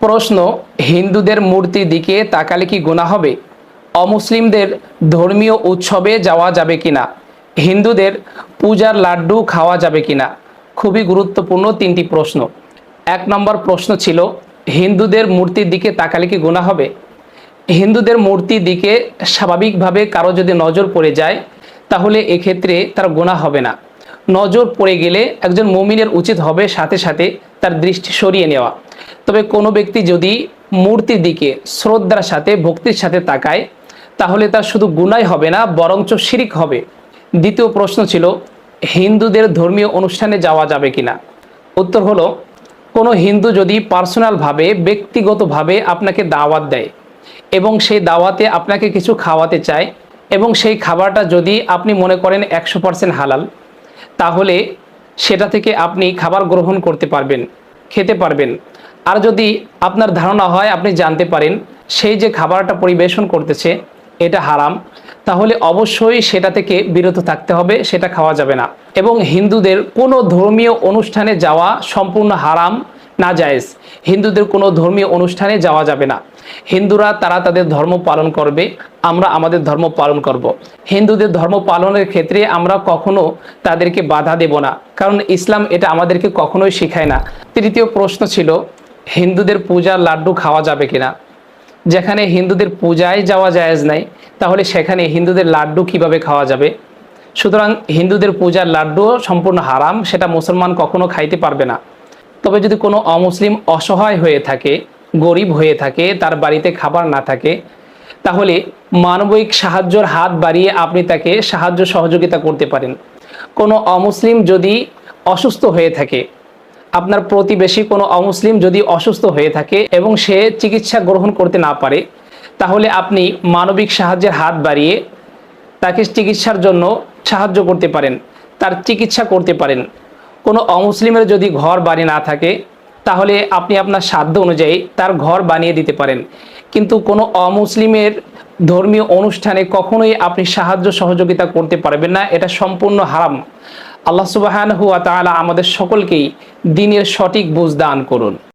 প্রশ্ন, হিন্দুদের মূর্তির দিকে তাকালে কি গুণা হবে? অমুসলিমদের ধর্মীয় উৎসবে যাওয়া যাবে কিনা? হিন্দুদের পূজার লাড্ডু খাওয়া যাবে কিনা? খুবই গুরুত্বপূর্ণ তিনটি প্রশ্ন। এক নম্বর প্রশ্ন ছিল, হিন্দুদের মূর্তির দিকে তাকালে কি গুণা হবে? হিন্দুদের মূর্তির দিকে স্বাভাবিকভাবে কারও যদি নজর পড়ে যায়, তাহলে এক্ষেত্রে তার গুণা হবে না। নজর পড়ে গেলে একজন মুমিনের উচিত হবে সাথে সাথে তার দৃষ্টি সরিয়ে নেওয়া। তবে কোনো ব্যক্তি যদি মূর্তির দিকে শ্রদ্ধার সাথে, ভক্তির সাথে তাকায়, তাহলে তার শুধু গুনাই হবে না, বরঞ্চ শিরিক হবে। দ্বিতীয় প্রশ্ন ছিল, হিন্দুদের ধর্মীয় অনুষ্ঠানে যাওয়া যাবে কিনা? উত্তর হলো, কোনো হিন্দু যদি পার্সোনালভাবে, ব্যক্তিগতভাবে আপনাকে দাওয়াত দেয় এবং সেই দাওয়াতে আপনাকে কিছু খাওয়াতে চায় এবং সেই খাবারটা যদি আপনি মনে করেন একশো পার্সেন্ট হালাল, তাহলে সেটা থেকে আপনি খাবার গ্রহণ করতে পারবেন, খেতে পারবেন। আর যদি আপনার ধারণা হয়, আপনি জানতে পারেন সেই যে খাবারটা পরিবেশন করতেছে, এটা হারাম। তাহলে অবশ্যই সেটা থেকে বিরত থাকতে হবে, সেটা খাওয়া যাবে না। এবং হিন্দুদের কোনো ধর্মীয় অনুষ্ঠানে যাওয়া সম্পূর্ণ হারাম না জায়েজ হিন্দুদের কোনো ধর্মীয় অনুষ্ঠানে যাওয়া যাবে না। হিন্দুরা, তারা তাদের ধর্ম পালন করবে, আমরা আমাদের ধর্ম পালন করব। হিন্দুদের ধর্ম পালনের ক্ষেত্রে আমরা কখনো তাদেরকে বাধা দেব না। কারণ ইসলাম এটা আমাদেরকে কখনোই শেখায় না। তৃতীয় প্রশ্ন ছিল হিন্দুদের পূজার লাড্ডু খাওয়া যাবে কিনা? যেখানে হিন্দুদের পূজায় যাওয়া জায়েজ নাই, তাহলে সেখানে হিন্দুদের লাড্ডু কীভাবে খাওয়া যাবে? সুতরাং হিন্দুদের পূজার লাড্ডুও সম্পূর্ণ হারাম, সেটা মুসলমান কখনো খাইতে পারবে না। তবে যদি কোনো অমুসলিম অসহায় হয়ে থাকে, গরিব হয়ে থাকে, তার বাড়িতে খাবার না থাকে, তাহলে মানবিক সাহায্যর হাত বাড়িয়ে আপনি তাকে সাহায্য সহযোগিতা করতে পারেন। কোনো অমুসলিম যদি অসুস্থ হয়ে থাকে আপনার প্রতিবেশী কোনো অমুসলিম যদি অসুস্থ হয়ে থাকে এবং সে চিকিৎসা গ্রহণ করতে না পারে, তাহলে আপনি মানবিক সাহায্যের হাত বাড়িয়ে তাকে চিকিৎসার জন্য সাহায্য করতে পারেন, তার চিকিৎসা করতে পারেন। কোনো অমুসলিমের যদি ঘর বাড়ি না থাকে, তাহলে আপনি আপনার সাধ্য অনুযায়ী তার ঘর বানিয়ে দিতে পারেন। কিন্তু কোনো অমুসলিমের ধর্মীয় অনুষ্ঠানে কখনোই আপনি সাহায্য সহযোগিতা করতে পারবেন না, এটা সম্পূর্ণ হারাম। আল্লাহ সুবাহান হুয়া তালা আমাদের সকলকেই দিনের সঠিক বুঝ দান করুন।